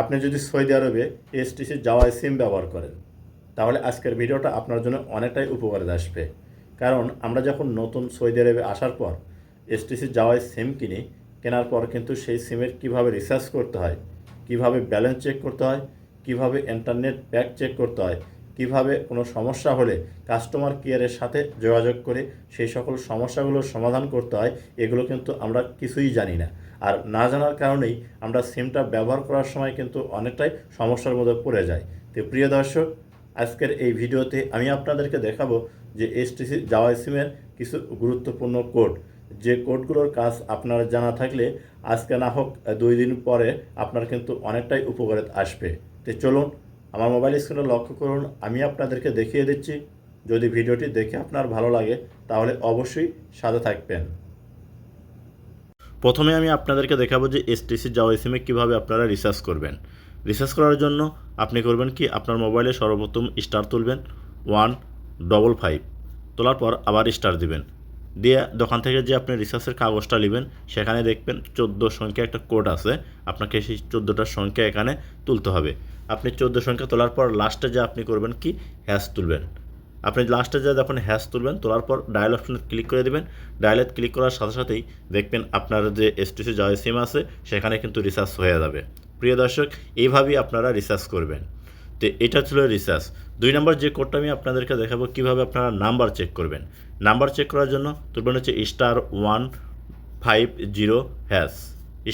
আপনি যদি সৌদি আরবে এসটিসি জাওয়াই সিম ব্যবহার করেন, তাহলে আজকের ভিডিওটা আপনার জন্য অনেকটাই উপকারে আসবে। কারণ আমরা যখন নতুন সৌদি আরবে আসার পর এসটিসি জাওয়াই সিম কিনি, কেনার পর কিন্তু সেই সিমের কীভাবে রিসার্চ করতে হয়, কীভাবে ব্যালেন্স চেক করতে হয়, কীভাবে ইন্টারনেট প্যাক চেক করতে হয় কীভাবে কোনো সমস্যা হলে কাস্টমার কেয়ারের সাথে যোগাযোগ করে সেই সকল সমস্যাগুলোর সমাধান করতে হয়, এগুলো কিন্তু আমরা কিছুই জানি না। আর না জানার কারণেই আমরা সিমটা ব্যবহার করার সময় কিন্তু অনেকটাই সমস্যার মধ্যে পড়ে যায় তো প্রিয় দর্শক, আজকের এই ভিডিওতে আমি আপনাদেরকে দেখাবো যে এসটিসি জাওয়াই সিমের কিছু গুরুত্বপূর্ণ কোড যে কোডগুলোর কাজ আপনার জানা থাকলে আজকে না হোক দুই দিন পরে আপনার কিন্তু অনেকটাই উপকারে আসবে। তো চলুন আমার মোবাইল স্ক্রিনে লক্ষ্য করুন, আমি আপনাদেরকে দেখিয়ে দিচ্ছি। যদি ভিডিওটি দেখে আপনার ভালো লাগে, তাহলে অবশ্যই সাথে থাকবেন। প্রথমে আমি আপনাদেরকে দেখাবো যে এসটিসি জাওয়াই সিমে কীভাবে আপনারা রিসার্চ করবেন। রিসার্চ করার জন্য আপনি করবেন কি, আপনার মোবাইলে সর্বপ্রথম স্টার তুলবেন ওয়ান ডবল ফাইভ তোলার পর আবার স্টার দিবেন। দিয়ে দোকান থেকে যে আপনি রিসার্চের কাগজটা নেবেন, সেখানে দেখবেন চোদ্দ সংখ্যা একটা কোড আছে। আপনাকে সেই চোদ্দোটার সংখ্যা এখানে তুলতে হবে। আপনি চোদ্দ সংখ্যা তোলার পর লাস্টে যে আপনি করবেন কি? হ্যাশ তুলবেন। আপনি লাস্টে যে যখন হ্যাশ তুলবেন, তোলার পর ডায়াল অপশনে ক্লিক করে দেবেন। ডায়ালে ক্লিক করার সাথে সাথেই দেখবেন আপনার যে এসটিসি জয় সিম আছে, সেখানে কিন্তু রিসার্চ হয়ে যাবে। প্রিয় দর্শক, এইভাবেই আপনারা রিসার্চ করবেন। তো, এটা ছিল রিসার্চ দুই নম্বর যে কোডটা আমি আপনাদেরকে দেখাবো, কীভাবে আপনারা নাম্বার চেক করবেন। নাম্বার চেক করার জন্য তুলবেন হচ্ছে star one five zero hash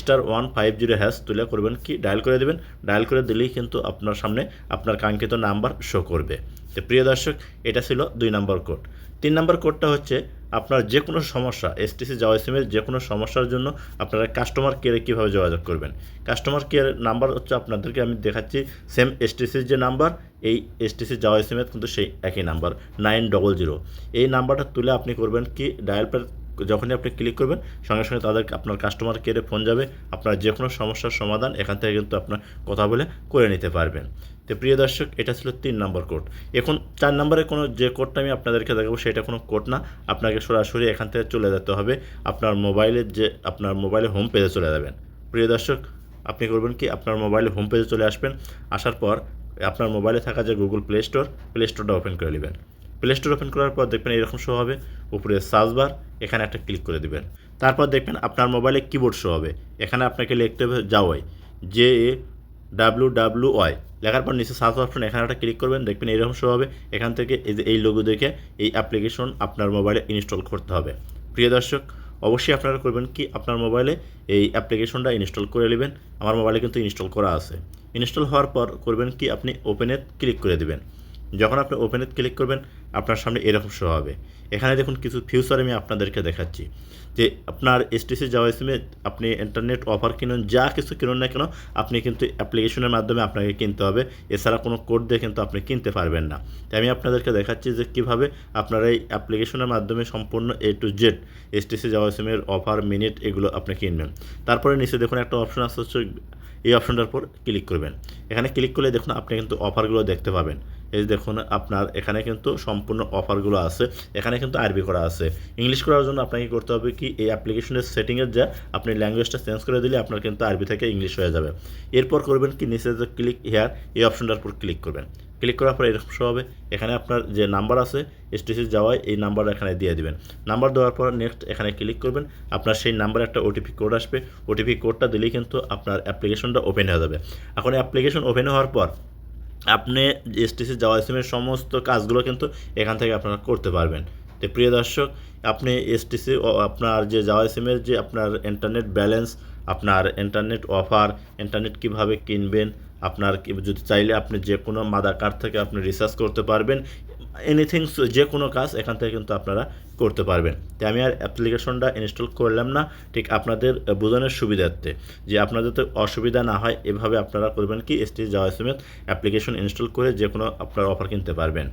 star one five zero hash তুলে করবেন কি? ডায়াল করে দেবেন। ডায়াল করে দিলেই কিন্তু আপনার সামনে আপনার কাঙ্ক্ষিত নাম্বার শো করবে। তো প্রিয় দর্শক, এটা ছিল দুই নম্বর কোড তিন নম্বর কোডটা হচ্ছে আপনার যে কোনো সমস্যা এসটিসি সিমের যে কোনো সমস্যার জন্য আপনারা কাস্টমার কেয়ারে কীভাবে যোগাযোগ করবেন? কাস্টমার কেয়ার নাম্বার হচ্ছে আপনাদেরকে আমি দেখাচ্ছি সেম এসটিসির যে নাম্বার এই এসটিসি জাওয়াই সিমের কিন্তু সেই একই নাম্বার নাইন ডবল জিরো এই নাম্বারটা তুলে আপনি করবেন কি? ডায়াল প্যাড যখনই আপনি ক্লিক করবেন, সঙ্গে সঙ্গে তাদের আপনার কাস্টমার কেয়ারে ফোন যাবে, আপনার যে কোনো সমস্যার সমাধান এখান থেকে কিন্তু আপনার কথা বলে করে নিতে পারবেন। তো প্রিয় দর্শক, এটা ছিল তিন নম্বর কোড এখন চার নম্বরে কোনো যে কোডটা আমি আপনাদেরকে দেখাবো, সেটা কোনো কোড না। আপনাকে সরাসরি এখান থেকে চলে যেতে হবে, আপনার মোবাইলের যে, আপনার মোবাইলে হোম পেজে চলে যাবেন। প্রিয় দর্শক, আপনি করবেন কি, আপনার মোবাইলে হোম পেজে চলে আসবেন। আসার পর আপনার মোবাইলে থাকা যে গুগল প্লে স্টোর প্লে স্টোরটা ওপেন করে নেবেন। প্লে স্টোর ওপেন করার পর দেখবেন এরকম শো হবে। উপরে সার্চ বার এখানে একটা ক্লিক করে দেবেন। তারপর দেখবেন আপনার মোবাইলে কিবোর্ড শো হবে। এখানে আপনাকে লিখতে হবে যাওয়াই J A W W Y লেখার পর নিচে সার্চ অপশন এখানে একটা ক্লিক করবেন, দেখবেন এরকম শো হবে। এখান থেকে এই যে, এই লোগো দেখে এই অ্যাপ্লিকেশন আপনার মোবাইলে ইনস্টল করতে হবে। প্রিয় দর্শক, অবশ্যই আপনারা করবেন কি? আপনার মোবাইলে এই অ্যাপ্লিকেশনটা ইনস্টল করে নেবেন। আমার মোবাইলে কিন্তু ইনস্টল করা আছে। ইনস্টল হওয়ার পর করবেন কি? আপনি ওপেনে ক্লিক করে দেবেন। যখন আপনি ওপেনে ক্লিক করবেন, আপনার সামনে এরকম শো হবে। এখানে দেখুন কিছু ফিউচার আমি আপনাদেরকে দেখাচ্ছি। যে আপনার এসটিসি যাওয়া সিমে আপনি ইন্টারনেট অফার কিনুন, যা কিছু কিনুন না কেন, আপনি কিন্তু অ্যাপ্লিকেশনের মাধ্যমে আপনাকে কিনতে হবে। এছাড়া কোনো কোড দিয়ে কিন্তু আপনি কিনতে পারবেন না। তাই আমি আপনাদেরকে দেখাচ্ছি যে কীভাবে আপনারা এই অ্যাপ্লিকেশনের মাধ্যমে সম্পূর্ণ এ টু জেড এসটিসি যাওয়া সিমের অফার মিনিট এগুলো আপনি কিনবেন। তারপরে নিচে দেখুন একটা অপশন আসছে হচ্ছে, এই অপশনটার উপর ক্লিক করবেন। এখানে ক্লিক করলে দেখুন আপনি কিন্তু অফারগুলো দেখতে পাবেন। এই দেখুন, আপনার এখানে কিন্তু সম্পূর্ণ অফারগুলো আছে। এখানে কিন্তু আরবি করা আছে। ইংলিশ করার জন্য আপনাকে করতে হবে কি, এই অ্যাপ্লিকেশনের সেটিংয়ের যা আপনি ল্যাঙ্গুয়েজটা চেঞ্জ করে দিলে আপনার কিন্তু আরবি থেকে ইংলিশ হয়ে যাবে। এরপর করবেন কি, নিচে যে ক্লিক হেয়ার এই অপশনটার উপর ক্লিক করবেন। ক্লিক করার পর এরকম হবে। এখানে আপনার যে নাম্বার আছে স্টেশন যাওয়ায় এই নাম্বার এখানে দিয়ে দিবেন। নাম্বার দেওয়ার পর নেক্সট এখানে ক্লিক করবেন। আপনার সেই নাম্বারে একটা ওটিপি কোড আসবে। ওটিপি কোডটা দিলেই কিন্তু আপনার অ্যাপ্লিকেশনটা ওপেন হয়ে যাবে। এখন অ্যাপ্লিকেশন ওপেন হওয়ার পর আপনি এসটিসি যাওয়া সিমের সমস্ত কাজগুলো কিন্তু এখান থেকে আপনারা করতে পারবেন। তো প্রিয় দর্শক, আপনি এসটিসি আপনার যে যাওয়া সিমের যে আপনার ইন্টারনেট ব্যালেন্স আপনার ইন্টারনেট অফার ইন্টারনেট কীভাবে কিনবেন, আপনার যদি চাইলে আপনি যে কোনো মাদার কার্ড থেকে আপনি রিসার্চ করতে পারবেন। এনিথিং যে কোনো কাজ এখান থেকে কিন্তু আপনারা করতে পারবেন। তাই আমি আর অ্যাপ্লিকেশনটা ইনস্টল করলাম না, ঠিক আপনাদের বোঝানোর সুবিধার্থে। যে আপনাদের তো অসুবিধা না হয়, এভাবে আপনারা করবেন কি এসটি যাওয়া সমেত অ্যাপ্লিকেশন ইনস্টল করে যে কোনো আপনার অফার কিনতে পারবেন।